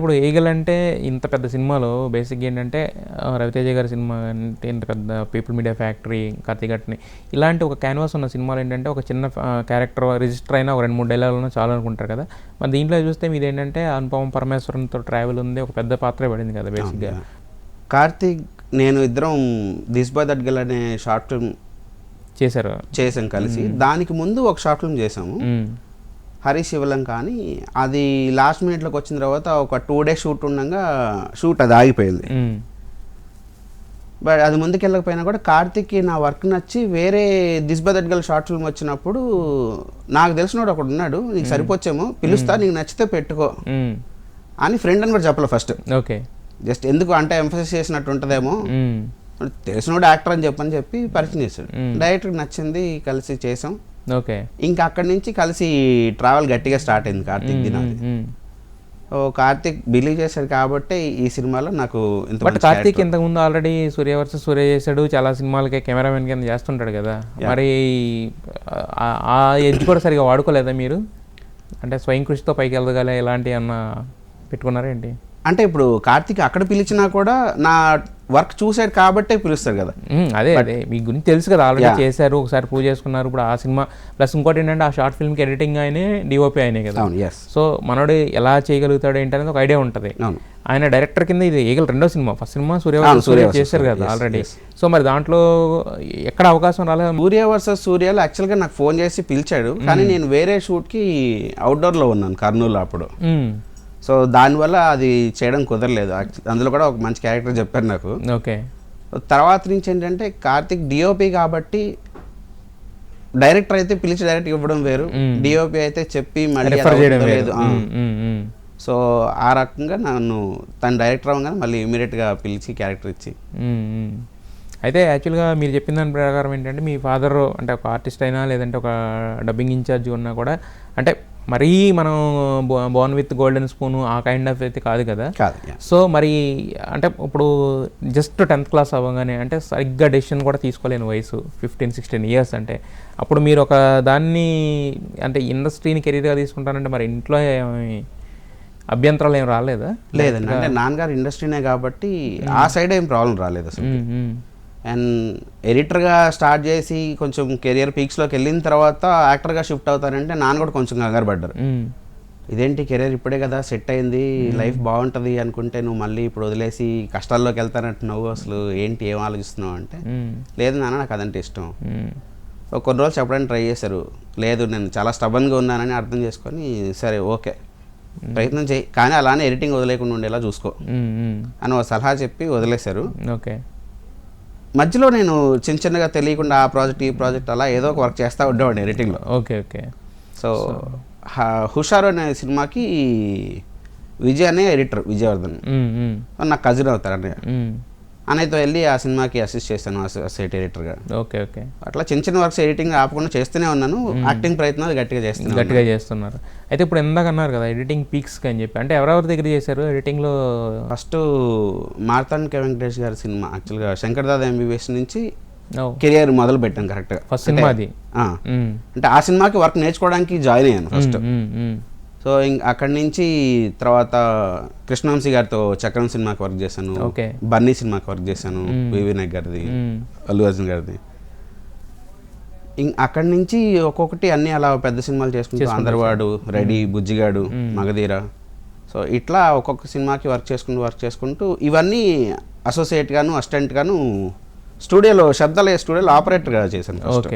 ఇప్పుడు ఈగల్ అంటే ఇంత పెద్ద సినిమాలో బేసిక్ ఏంటంటే రవితేజ గారి సినిమా అంటే ఇంత పెద్ద పీపుల్ మీడియా ఫ్యాక్టరీ కత్తిగట్ని ఇలాంటి ఒక క్యాన్వాస్ ఉన్న సినిమాలు ఏంటంటే ఒక చిన్న క్యారెక్టర్ రిజిస్టర్ అయినా ఒక రెండు మూడు డైలాగులు చాలు అనుకుంటారు కదా. మరి దీంట్లో చూస్తే మీది ఏంటంటే అనుపమ పరమేశ్వరంతో ట్రావెల్ ఉంది ఒక పెద్ద పాత్రే పడింది కదా బేసిక్గా. కార్తీక్ నేను ఇద్దరం దిస్ బాయ్ దట్ గల్ అనే షార్ట్ ఫిల్మ్ చేశారు. చేసాం కలిసి. దానికి ముందు ఒక షార్ట్ ఫిల్మ్ చేసాము మ్మ్. హరి శివలం కానీ అది లాస్ట్ మినిట్లోకి వచ్చిన తర్వాత ఒక టూ డేస్ షూట్ ఉండగా షూట్ అది ఆగిపోయింది. బట్ అది ముందుకెళ్ళకపోయినా కూడా కార్తిక్కి నా వర్క్ నచ్చి వేరే దిస్ బై దట్ గల్ షార్ట్ ఫిల్మ్ వచ్చినప్పుడు నాకు తెలిసినోడు ఒకడు ఉన్నాడు నీకు సరిపోచ్చేమో పిలుస్తా నీకు నచ్చితే పెట్టుకో. అని ఫ్రెండ్ అని కూడా చెప్పలే ఫస్ట్ ఓకే జస్ట్ ఎందుకు అంటే ఎంఫసైజ్ చేసినట్టు ఉంటుందేమో. తెలిసినోడు యాక్టర్ అని చెప్పని చెప్పి పరిచయం చేశాడు. డైరెక్టర్ నచ్చింది కలిసి చేసాం ఓకే. ఇంకా అక్కడి నుంచి కలిసి ట్రావెల్ గట్టిగా స్టార్ట్ అయింది కార్తిక్ దినాది. ఓ కార్తిక్ బిలీవ్ చేశాడు కాబట్టి ఈ సినిమాలో నాకు ఇంత బట్ కార్తీక్. ఇంతకుముందు ఆల్రెడీ సూర్య వర్సెస్ సూర్య చేశాడు చాలా సినిమాలకి కెమెరామెన్ కింద చేస్తుంటాడు కదా. మరి ఆ- ఎడ్జ్ కూడా సరిగా వాడుకోలేదా మీరు? అంటే స్వయం కృషితో పైకి వెళ్ళగల ఎలాంటి అన్న పెట్టుకున్నారా ఏంటి? అంటే ఇప్పుడు కార్తిక్ అక్కడ పిలిచినా కూడా నా వర్క్ చూసాడు కాబట్టే పిలుస్తాడు కదా. అదే అదే. మీ గురించి తెలుసు కదా ఆల్రెడీ. చేశారు ఒకసారి ప్రూవ్ చేసుకున్నారు ఇప్పుడు ఆ సినిమా ప్లస్ ఇంకోటి ఏంటంటే ఆ షార్ట్ ఫిల్మ్కి ఎడిటింగ్ ఆయనే డిఓపి ఆయనే కదా. సో మనోడు ఎలా చేయగలుగుతాడు ఏంటి అనేది ఒక ఐడియా ఉంటుంది. ఆయన డైరెక్టర్ కింద ఇది ఈగల్ రెండో cinema. First cinema Surya Surya చేశారు కదా ఆల్రెడీ. సో మరి దాంట్లో ఎక్కడ అవకాశం రాలేదు? సూర్య వర్సెస్ సూర్యలో యాక్చువల్గా నాకు ఫోన్ చేసి పిలిచాడు. కానీ నేను వేరే షూట్కి అవుట్డోర్లో ఉన్నాను కర్నూలు అప్పుడు. సో దానివల్ల అది చేయడం కుదరలేదు. అందులో కూడా ఒక మంచి క్యారెక్టర్ చెప్పారు నాకు. ఓకే. తర్వాత నుంచి ఏంటంటే కార్తిక్ డిఓపి కాబట్టి డైరెక్టర్ అయితే పిలిచి డైరెక్ట్ ఇవ్వడం వేరు. డిఓపి అయితే చెప్పి మళ్ళీ లేదు. సో ఆ రకంగా నన్ను తను డైరెక్టర్ అవ్వగానే మళ్ళీ ఇమీడియట్గా పిలిచి క్యారెక్టర్ ఇచ్చి. అయితే యాక్చువల్గా మీరు చెప్పిన దాని ప్రకారం ఏంటంటే మీ ఫాదర్ అంటే ఒక ఆర్టిస్ట్ అయినా లేదంటే ఒక డబ్బింగ్ ఇన్ఛార్జ్ ఉన్నా కూడా అంటే మరీ మనం బోర్న్ విత్ గోల్డెన్ స్పూన్ ఆ కైండ్ ఆఫ్ అయితే కాదు కదా. సో మరి అంటే ఇప్పుడు జస్ట్ టెన్త్ క్లాస్ అవ్వగానే అంటే సరిగ్గా డెసిషన్ కూడా తీసుకోలేని వయసు ఫిఫ్టీన్ సిక్స్టీన్ ఇయర్స్ అంటే. అప్పుడు మీరు ఒక దాన్ని అంటే ఇండస్ట్రీని కెరీర్గా తీసుకుంటారంటే మరి ఇంట్లో ఏమి అభ్యంతరాలు ఏం రాలేదా? లేదండి. అంటే నాన్నగారు ఇండస్ట్రీనే కాబట్టి ఆ సైడ్ ఏం ప్రాబ్లం రాలేదు అసలు. అండ్ ఎడిటర్గా స్టార్ట్ చేసి కొంచెం కెరియర్ పీక్స్లోకి వెళ్ళిన తర్వాత యాక్టర్గా షిఫ్ట్ అవుతారంటే నాన్న కూడా కొంచెం కంగారు పడ్డారు. ఇదేంటి కెరీర్ ఇప్పుడే కదా సెట్ అయింది లైఫ్ బాగుంటుంది అనుకుంటే నువ్వు మళ్ళీ ఇప్పుడు వదిలేసి కష్టాల్లోకి వెళ్తానంటున్నావు అసలు ఏంటి ఏం ఆలోచిస్తున్నావు అంటే. లేదు నాన్న నాకు అదంటే ఇష్టం. ఒక కొన్ని రోజులు చెప్పడానికి ట్రై చేశారు. లేదు నేను చాలా స్టబన్గా ఉన్నానని అర్థం చేసుకొని సరే ఓకే. ప్రయత్నం చేయి. కానీ అలానే ఎడిటింగ్ వదిలేకుండా ఉండేలా చూసుకో. అని ఒక సలహా చెప్పి వదిలేశారు. ఓకే. మధ్యలో నేను చిన్న చిన్నగా తెలియకుండా ఆ ప్రాజెక్ట్ ఈ ప్రాజెక్ట్ అలా ఏదో ఒక వర్క్ చేస్తూ ఉండేవాడిని ఎడిటింగ్లో. Okay okay. సో హుషారు అనే సినిమాకి విజయ్ అనే ఎడిటర్ విజయవర్ధన్. నాకు కజిన్ అవుతారు అన్నయ్య. అన్నయ్యతో వెళ్ళి ఆ సినిమాకి అసిస్ట్ చేశాను అసైట్ ఎడిటర్గా ఓకే ఓకే. అట్లా చిన్న చిన్న వర్క్స్ ఎడిటింగ్ ఆపకుండా చేస్తూనే ఉన్నాను. యాక్టింగ్ ప్రయత్నాలు గట్టిగా చేస్తున్నాను గట్టిగా చేస్తున్నారు. అయితే ఇప్పుడు ఎందాక అన్నారు కదా ఎడిటింగ్ పీక్స్ అని చెప్పి. అంటే ఎవరెవరి దగ్గర చేశారు ఎడిటింగ్లో? ఫస్ట్ మార్తాండ్ కే వెంకటేష్ గారి సినిమా యాక్చువల్గా శంకర్ దాదా ఎంబీబీఎస్ నుంచి కెరియర్ మొదలు పెట్టాను కరెక్ట్గా ఫస్ట్ సినిమా అది. అంటే ఆ సినిమాకి వర్క్ నేర్చుకోవడానికి జాయిన్ అయ్యాను ఫస్ట్. సో ఇంక అక్కడి నుంచి తర్వాత కృష్ణవంశీ గారితో చక్రం సినిమాకి వర్క్ చేశాను. ఓకే. బన్నీ సినిమాకి వర్క్ చేశాను వివి నాయక్ గారిది. అల్లు అర్జున్ గారిది. ఇంక అక్కడి నుంచి ఒక్కొక్కటి అన్ని అలా పెద్ద సినిమాలు చేసుకుంటూ అందరివాడు రెడీ బుజ్జిగాడు మగధీర. సో ఇట్లా ఒక్కొక్క సినిమాకి వర్క్ చేసుకుంటూ వర్క్ చేసుకుంటూ ఇవన్నీ అసోసియేట్ గాను అసిస్టెంట్ గాను స్టూడియోలో శబ్దాలయ స్టూడియోలో ఆపరేటర్గా చేశాను